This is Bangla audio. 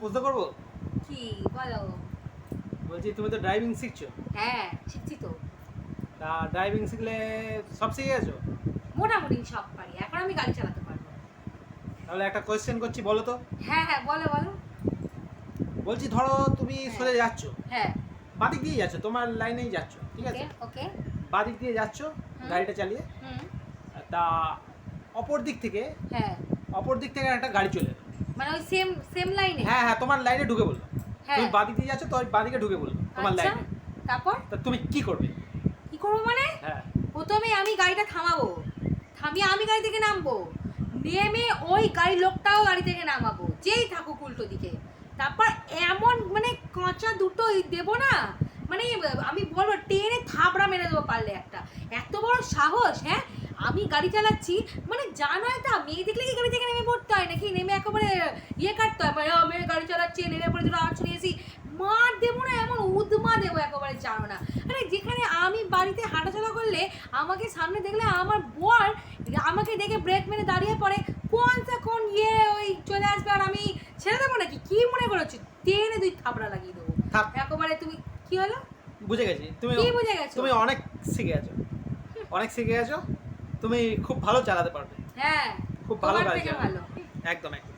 প্রশ্ন করব কি? বলো। বলছি তুমি তো ড্রাইভিং শিখছো? হ্যাঁ শিখছি তো। তা ড্রাইভিং শিখলে সব শিখে গেছো? মোটামুটি সব পারি। এখন আমি গাড়ি চালাতে পারব। তাহলে একটা কোয়েশ্চেন করছি বলো তো। হ্যাঁ হ্যাঁ বলো বলো। বলছি ধরো তুমি হ্যাঁ। সোজা যাচ্ছ। হ্যাঁ। বাদিক দিয়ে যাচ্ছ তোমার লাইনেই যাচ্ছ ঠিক আছে? ওকে বাদিক দিয়ে যাচ্ছ গাড়িটা চালিয়ে। তা অপর দিক থেকে হ্যাঁ। অপর দিক থেকে একটা গাড়ি চলে এলো। মানে ওই সেম সেম লাইনে হ্যাঁ হ্যাঁ তোমার লাইনে ঢুকে বলল। হ্যাঁ। তুমি বাদিক যাচ্ছ তো ওই বাদিকে ঢুকে বলল তোমার আচ্ছা লাইনে তারপর? তা তুমি কি করবে? কি করব মানে? হ্যাঁ। প্রথমে আমি গাড়িটা থামাবো। থামিয়ে আমি গাড়ি থেকে নামবো। নেমে ওই গাড়ির লোকটাও গাড়ি থেকে নামাবো। যেই থাকুক উল্টো দিকে। তারপর এমন মানে কাঁচা দুটো দেবো না মানে আমি বলব টেনে থাবড়া মেরে দেবো পারলে একটা। এত বড় সাহস হ্যাঁ? আমি গাড়ি চালাচ্ছি মানে জানোই তা। মেয়ে দেখলে কি গাড়ি থেকে নেমে পড়তে নেমে একেবারে ইয়ে কাটতে হয় মানে আমি গাড়ি চালাচ্ছি নেমে পড়ে দুটো আওয়াজ শুনিয়েছি। মার দেবো না এমন উদমা দেবো একেবারে জানো না। আরে যেখানে আমি বাড়িতে হাঁটাচলা করলে আমাকে সামনে দেখলে আমার বর আমাকে দেখে ব্রেক মেরে দাঁড়িয়ে পড়ে। কোন কোন ইয়ে ওই চলে আসবে আর আমি ছেড়ে দেবো নাকি? কি মনে করছ? টেনে দুই থাপড়া লাগিয়ে দেবো। একেবারে তুমি কি হলো? বুঝে গেছি। তুমি কি বুঝে গেছো? তুমি অনেক শিখে গেছো। অনেক শিখে গেছো। তুমি খুব ভালো চালাতে পারবে। হ্যাঁ খুব ভালো গাড়ি ভালো। একদম একদম।